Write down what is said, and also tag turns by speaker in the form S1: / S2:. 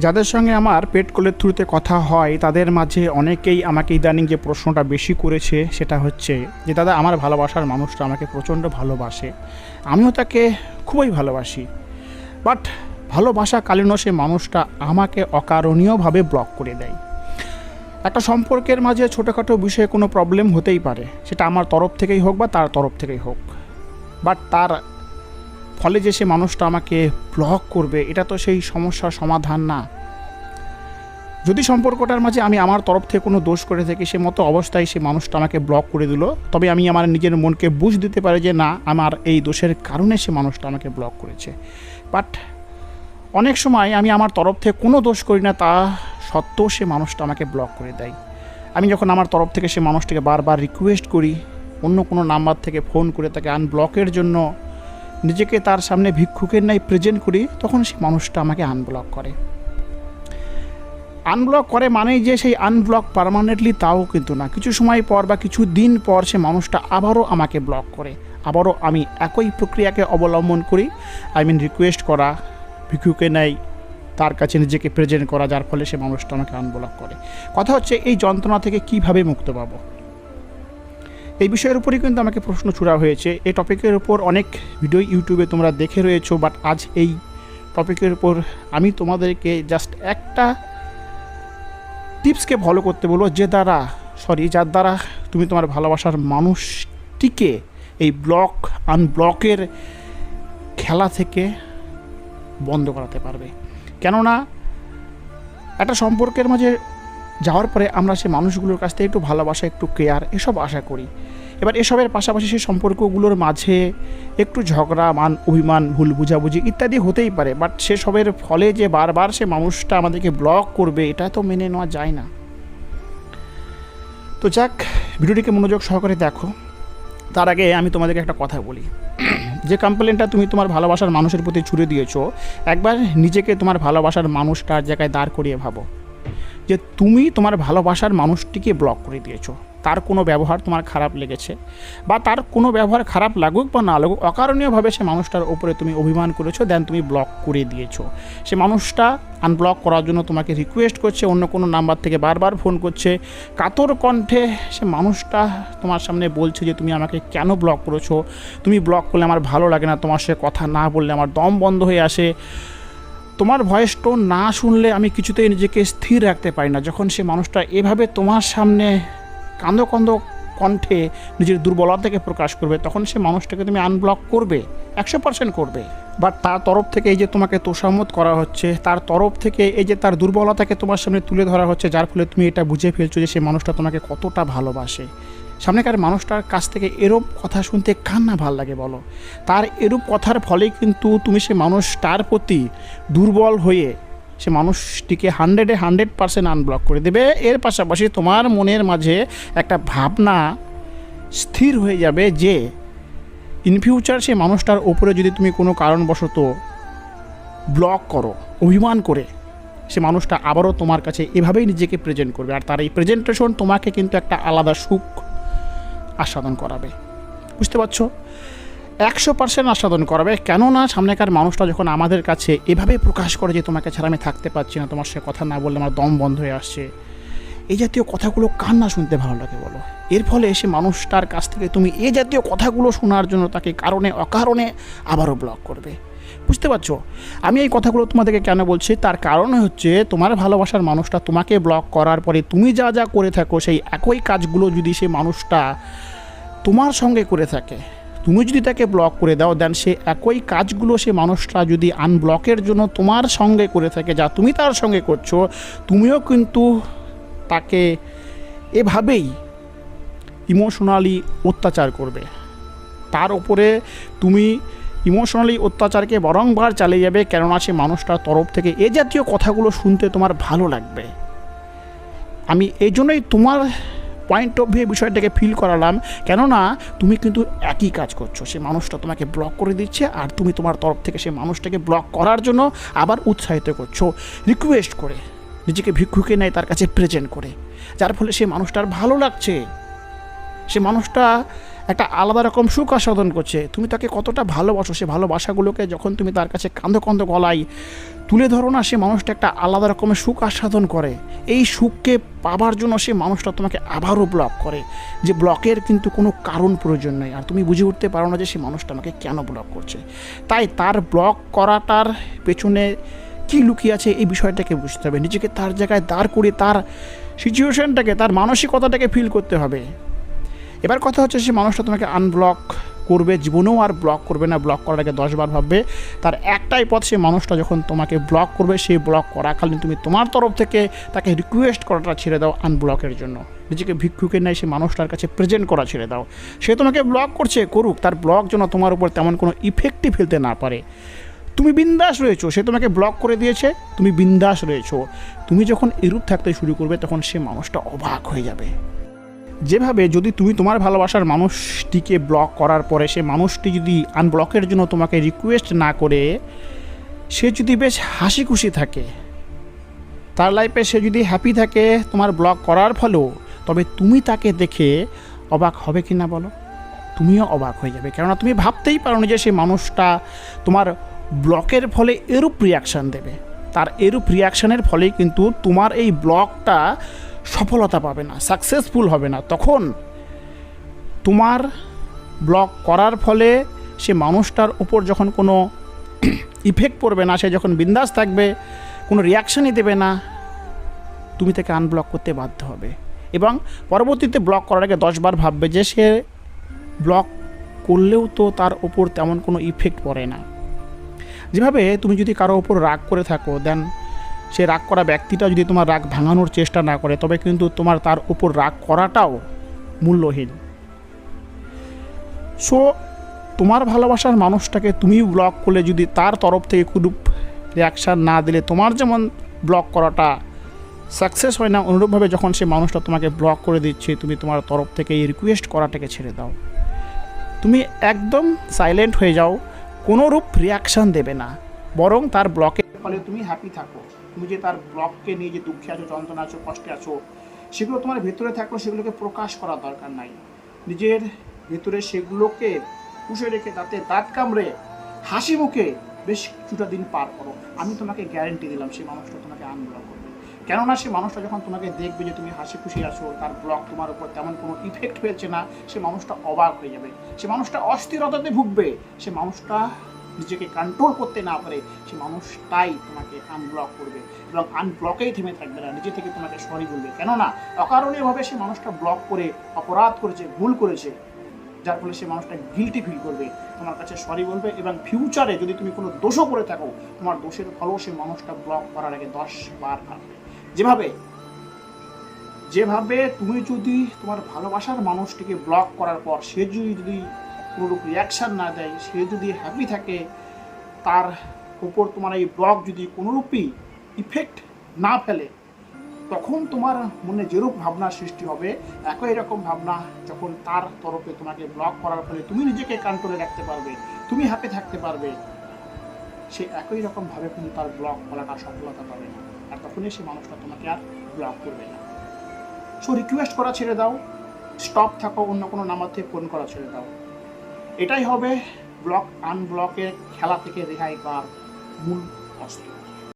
S1: যাদের সঙ্গে আমার পেট কোলের থ্রুতে কথা হয়, তাদের মাঝে অনেকেই আমাকে ইদানিং যে প্রশ্নটা বেশি করেছে সেটা হচ্ছে যে, দাদা, আমার ভালোবাসার মানুষটা আমাকে প্রচণ্ড ভালোবাসে। আমিও তাকে খুবই ভালোবাসি। বাট ভালোবাসা কালীন সে মানুষটা আমাকে অকারণীয়ভাবে ব্লক করে দেয়। একটা সম্পর্কের মাঝে ছোটোখাটো বিষয়ে কোনো প্রবলেম হতেই পারে। সেটা আমার তরফ থেকেই হোক বা তার তরফ থেকেই হোক। বাট তার ফলে যে সে মানুষটা আমাকে ব্লক করবে, এটা তো সেই সমস্যার সমাধান না। যদি সম্পর্কটার মাঝে আমি আমার তরফ থেকে কোনো দোষ করে থাকি, সে মতো অবস্থায় সে মানুষটা আমাকে ব্লক করে দিল, তবে আমি আমার নিজের মনকে বুঝ দিতে পারি যে না, আমার এই দোষের কারণে সে মানুষটা আমাকে ব্লক করেছে। বাট অনেক সময় আমি আমার তরফ থেকে কোনো দোষ করি না, তা সত্ত্বেও সে মানুষটা আমাকে ব্লক করে দেয়। আমি যখন আমার তরফ থেকে সে মানুষটাকে বারবার রিকোয়েস্ট করি, অন্য কোনো নাম্বার থেকে ফোন করে তাকে আনব্লকের জন্য নিজেকে তার সামনে ভিক্ষুকের নাই প্রেজেন্ট করি, তখন সেই মানুষটা আমাকে আনব্লক করে। আনব্লক করে মানেই যে সেই আনব্লক পারমানেন্টলি তাও কিন্তু না। কিছু সময় পর বা কিছু দিন পর সে মানুষটা আবারও আমাকে ব্লক করে। আবারও আমি একই প্রক্রিয়াকে অবলম্বন করি। আই মিন রিকোয়েস্ট করা ভিক্ষুকে নেয় তার কাছে নিজেকে প্রেজেন্ট করা, যার ফলে সে মানুষটা আমাকে আনব্লক করে। কথা হচ্ছে এই যন্ত্রণা থেকে কীভাবে মুক্ত পাবো? এই বিষয়ের উপরই কিন্তু আমাকে প্রশ্ন ছুড়া হয়েছে। এই টপিকের উপর অনেক ভিডিও ইউটিউবে তোমরা দেখে রয়েছো বাট আজ এই টপিকের উপর আমি তোমাদেরকে জাস্ট একটা টিপসকে ফলো করতে বলব যে দ্বারা সরি যার দ্বারা তুমি তোমার ভালোবাসার মানুষটিকে এই ব্লক আনব্লকের খেলা থেকে বন্ধ করাতে পারবে। কেননা, একটা সম্পর্কের মাঝে যাওয়ার পরে আমরা সে মানুষগুলোর কাছ থেকে একটু ভালোবাসা, একটু কেয়ার এসব আশা করি। এবার এসবের পাশাপাশি সেই সম্পর্কগুলোর মাঝে একটু ঝগড়া, মান, অভিমান, ভুল বুঝাবুঝি ইত্যাদি হতেই পারে। বাট সেসবের ফলে যে বারবার সে মানুষটা আমাদেরকে ব্লক করবে, এটা তো মেনে নেওয়া যায় না। তো যাক, ভিডিওটিকে মনোযোগ সহকারে দেখো। তার আগে আমি তোমাদেরকে একটা কথা বলি। যে কমপ্লেনটা তুমি তোমার ভালোবাসার মানুষের প্রতি ছুড়ে দিয়েছ, একবার নিজেকে তোমার ভালোবাসার মানুষটার জায়গায় দাঁড় করিয়ে ভাবো। যে তুমি তোমার ভালোবাসার মানুষটিকে ব্লক করে দিয়েছ। তার কোনো ব্যবহার তোমার খারাপ লেগেছে? বা তার কোনো ব্যবহার খারাপ লাগুক বা না লাগুক, অকারণীয়ভাবে সে মানুষটার ওপরে তুমি অভিমান করেছ দেন তুমি ব্লক করে দিয়েছ। সে মানুষটা আনব্লক করার জন্য তোমাকে রিকোয়েস্ট করছে, অন্য কোনো নাম্বার থেকে বারবার ফোন করছে। কাতর কণ্ঠে সে মানুষটা তোমার সামনে বলছে যে, তুমি আমাকে কেন ব্লক করেছ? তুমি ব্লক করলে আমার ভালো লাগে না, তোমার সাথে কথা না বললে আমার দম বন্ধ হয়ে আসে। তোমার ভয়েস টোন না শুনলে আমি কিছুতেই নিজেকে স্থির রাখতে পারি না। যখন সে মানুষটা এভাবে তোমার সামনে কান্দো কান্দো কণ্ঠে নিজের দুর্বলতাকে প্রকাশ করবে, তখন সে মানুষটাকে তুমি আনব্লক করবে, একশো পার্সেন্ট করবে। বাট তার তরফ থেকে এই যে তোমাকে তোষামত করা হচ্ছে, তার তরফ থেকে এই যে তার দুর্বলতাকে তোমার সামনে তুলে ধরা হচ্ছে, যার ফলে তুমি এটা বুঝে ফেলছো যে সে মানুষটা তোমাকে কতটা ভালোবাসে। সামনেকার মানুষটার কাছ থেকে এরূপ কথা শুনতে কার না ভালো লাগে, বলো। তার এরূপ কথার ফলে কিন্তু তুমি সে মানুষটার প্রতি দুর্বল হয়ে সে মানুষটিকে হান্ড্রেডে হান্ড্রেড পার্সেন্ট আনব্লক করে দেবে। এর পাশাপাশি তোমার মনের মাঝে একটা ভাবনা স্থির হয়ে যাবে যে ইন ফিউচার সে মানুষটার ওপরে যদি তুমি কোনো কারণবশত ব্লক করো, অভিমান করে, সে মানুষটা আবারও তোমার কাছে এভাবেই নিজেকে প্রেজেন্ট করবে। আর তার এই প্রেজেন্টেশন তোমাকে কিন্তু একটা আলাদা সুখ আস্বাদন করাবে। বুঝতে পারছ? একশো পার্সেন্ট আস্বাদন করাবে। কেননা সামনেকার মানুষটা যখন আমাদের কাছে এভাবে প্রকাশ করে যে তোমাকে ছাড়া আমি থাকতে পারছি না, তোমার সে কথা না বললে আমার দম বন্ধ হয়ে আসছে, এই জাতীয় কথাগুলো কার না শুনতে ভালো লাগে বলো? এর ফলে সে মানুষটার কাছ থেকে তুমি এ জাতীয় কথাগুলো শোনার জন্য তাকে কারণে, অকারণে আবারও ব্লক করবে। বুঝতে পারছ? আমি এই কথাগুলো তোমাদেরকে কেন বলছি? তার কারণ হচ্ছে তোমার ভালোবাসার মানুষটা তোমাকে ব্লক করার পরে তুমি যা যা করে থাকো, সেই একই কাজগুলো যদি সে মানুষটা তোমার সঙ্গে করে থাকে, তুমি যদি তাকে ব্লক করে দাও দেন সে একই কাজগুলো সে মানুষটা যদি আনব্লকের জন্য তোমার সঙ্গে করে থাকে, যা তুমি তার সঙ্গে করছ, তুমিও কিন্তু তাকে এভাবেই ইমোশনালি অত্যাচার করবে। তার উপরে তুমি ইমোশনালি অত্যাচারকে বরংবার চালিয়ে যাবে, কেননা সে মানুষটার তরফ থেকে এ জাতীয় কথাগুলো শুনতে তোমার ভালো লাগবে। আমি এই জন্যই তোমার পয়েন্ট অফ ভিউ বিষয়টাকে ফিল করালাম, কেননা তুমি কিন্তু একই কাজ করছ। সে মানুষটা তোমাকে ব্লক করে দিচ্ছে, আর তুমি তোমার তরফ থেকে সে মানুষটাকে ব্লক করার জন্য আবার উৎসাহিত করছ। রিকোয়েস্ট করে, নিজেকে ভিক্ষুকে নেয় তার কাছে প্রেজেন্ট করে, যার ফলে সে মানুষটার ভালো লাগছে। সে মানুষটা একটা আলাদা রকম সুখ আস্বাদন করছে। তুমি তাকে কতটা ভালোবাসো, সে ভালোবাসাগুলোকে যখন তুমি তার কাছে কাঁদো কাঁদো গলায় তুলে ধরো না, সে মানুষটা একটা আলাদা রকমের সুখ আস্বাদন করে। এই সুখকে পাবার জন্য সে মানুষটা তোমাকে আবারও ব্লক করে, যে ব্লকের কিন্তু কোনো কারণ প্রয়োজন নেই। আর তুমি বুঝে উঠতে পারো না যে সে মানুষটা আমাকে কেন ব্লক করছে। তাই তার ব্লক করাটার পেছনে কী লুকিয়ে আছে এই বিষয়টাকে বুঝতে হবে। নিজেকে তার জায়গায় দাঁড় করে তার সিচুয়েশনটাকে তার মানসিকতাটাকে ফিল করতে হবে। এবার কথা হচ্ছে সে মানুষটা তোমাকে আনব্লক করবে, জীবনেও আর ব্লক করবে না ব্লক করার আগে দশবার ভাববে। তার একটাই পথ, সে মানুষটা যখন তোমাকে ব্লক করবে সেই ব্লক করাকালীন তুমি তোমার তরফ থেকে তাকে রিকোয়েস্ট করাটা ছেড়ে দাও আনব্লকের জন্য। নিজেকে ভিক্ষুকের নেয় সে মানুষটার কাছে প্রেজেন্ট করা ছেড়ে দাও। সে তোমাকে ব্লক করছে, করুক। তার ব্লক যেন তোমার উপর তেমন কোনো ইফেক্টই ফেলতে না পারে। তুমি বিন্দাস রয়েছো, সে তোমাকে ব্লক করে দিয়েছে, তুমি বিন্দাস রয়েছো। তুমি যখন এরূপ থাকতে শুরু করবে, তখন সে মানুষটা অবাক হয়ে যাবে। যেভাবে যদি তুমি তোমার ভালোবাসার মানুষটিকে ব্লক করার পরে সে মানুষটি যদি আনব্লকের জন্য তোমাকে রিকোয়েস্ট না করে, সে যদি বেশ হাসি খুশি থাকে, তার লাইফে সে যদি হ্যাপি থাকে তোমার ব্লক করার ফলেও, তবে তুমি তাকে দেখে অবাক হবে কি না বলো? তুমিও অবাক হয়ে যাবে। কেননা তুমি ভাবতেই পারো না যে সেই মানুষটা তোমার ব্লকের ফলে এরূপ রিয়াকশান দেবে। তার এরূপ রিয়াকশানের ফলেই কিন্তু তোমার এই ব্লকটা সফলতা পাবে না সাকসেসফুল হবে না। তখন তোমার ব্লক করার ফলে সে মানুষটার উপর যখন কোনো ইফেক্ট পড়বে না, সে যখন বিন্দাস থাকবে, কোনো রিয়াকশানই দেবে না, তুমি তাকে আনব্লক করতে বাধ্য হবে। এবং পরবর্তীতে ব্লক করার আগে দশবার ভাববে যে সে ব্লক করলেও তো তার ওপর তেমন কোনো ইফেক্ট পড়ে না। যেভাবে তুমি যদি কারও ওপর রাগ করে থাকো দেন সে রাগ করা ব্যক্তিটা যদি তোমার রাগ ভাঙানোর চেষ্টা না করে, তবে কিন্তু তোমার তার উপর রাগ করাটাও মূল্যহীন। সো তোমার ভালোবাসার মানুষটাকে তুমি ব্লক করলে যদি তার তরফ থেকে কোনো রিয়াকশান না দিলে, তোমার যেমন ব্লক করাটা সাকসেস হয় না, অনুরূপভাবে যখন সে মানুষটা তোমাকে ব্লক করে দিচ্ছে, তুমি তোমার তরফ থেকে এই রিকোয়েস্ট করাটাকে ছেড়ে দাও। তুমি একদম সাইলেন্ট হয়ে যাও, কোনোরূপ রিয়াকশান দেবে না, বরং তার ব্লকের ফলে তুমি হ্যাপি থাকো। তুমি যে তার ব্লককে নিয়ে যে দুঃখে আছো যন্ত্রণা আছো, কষ্টে আছো, সেগুলো তোমার ভেতরে থাকলেও সেগুলোকে প্রকাশ করার দরকার নাই। নিজের ভেতরে সেগুলোকে পুষে রেখে তাতে দাঁত কামড়ে হাসি মুখে বেশ কিছুটা দিন পার করো। আমি তোমাকে গ্যারেন্টি দিলাম সেই মানুষটা তোমাকে আনব্লক করবে। কেননা সে মানুষটা যখন তোমাকে দেখবে যে তুমি হাসি খুশি আছো, তার ব্লক তোমার উপর তেমন কোনো ইফেক্ট ফেলছে না, সে মানুষটা অবাক হয়ে যাবে। সে মানুষটা অস্থিরতাতে ভুগবে। সে মানুষটা নিজেকে কন্ট্রোল করতে না পারে, সে মানুষটাই তোমাকে আনব্লক করবে এবং আনব্লকেই থেমে থাকবে না, নিজে থেকে তোমাকে সরি বলবে। কেননা অকারণীয়ভাবে সে মানুষটা ব্লক করে, অপরাধ করেছে, ভুল করেছে, যার ফলে সে মানুষটা গিলটি ফিল করবে, তোমার কাছে সরি বলবে এবং ফিউচারে যদি তুমি কোনো দোষও করে থাকো, তোমার দোষের ফলেও সে মানুষটা ব্লক করার আগে দশ বার ভাববে। যেভাবে যেভাবে তুমি যদি তোমার ভালোবাসার মানুষটিকে ব্লক করার পর, সে যদি যদি কোনোরূপ রিয়াকশান না দেয়, সে যদি হ্যাপি থাকে, তার উপর তোমার এই ব্লগ যদি কোনোরূপই ইফেক্ট না ফেলে, তখন তোমার মনে যেরূপ ভাবনা সৃষ্টি হবে, একই রকম ভাবনা যখন তার তরফে তোমাকে ব্লক করার ফলে তুমি নিজেকে কন্ট্রোলে রাখতে পারবে, তুমি হ্যাপি থাকতে পারবে, সে একই রকমভাবে কিন্তু তার ব্লক করাটা সফলতা পাবে না। আর তখনই সে মানুষটা তোমাকে আর ব্লক করবে না। সো রিকোয়েস্ট করা ছেড়ে দাও স্টপ থাকো, অন্য কোনো নাম্বার থেকে ফোন করা ছেড়ে দাও। এটাই হবে ব্লক আনব্লকের খেলা থেকে রেহাই পাওয়ার মূল অস্ত্র।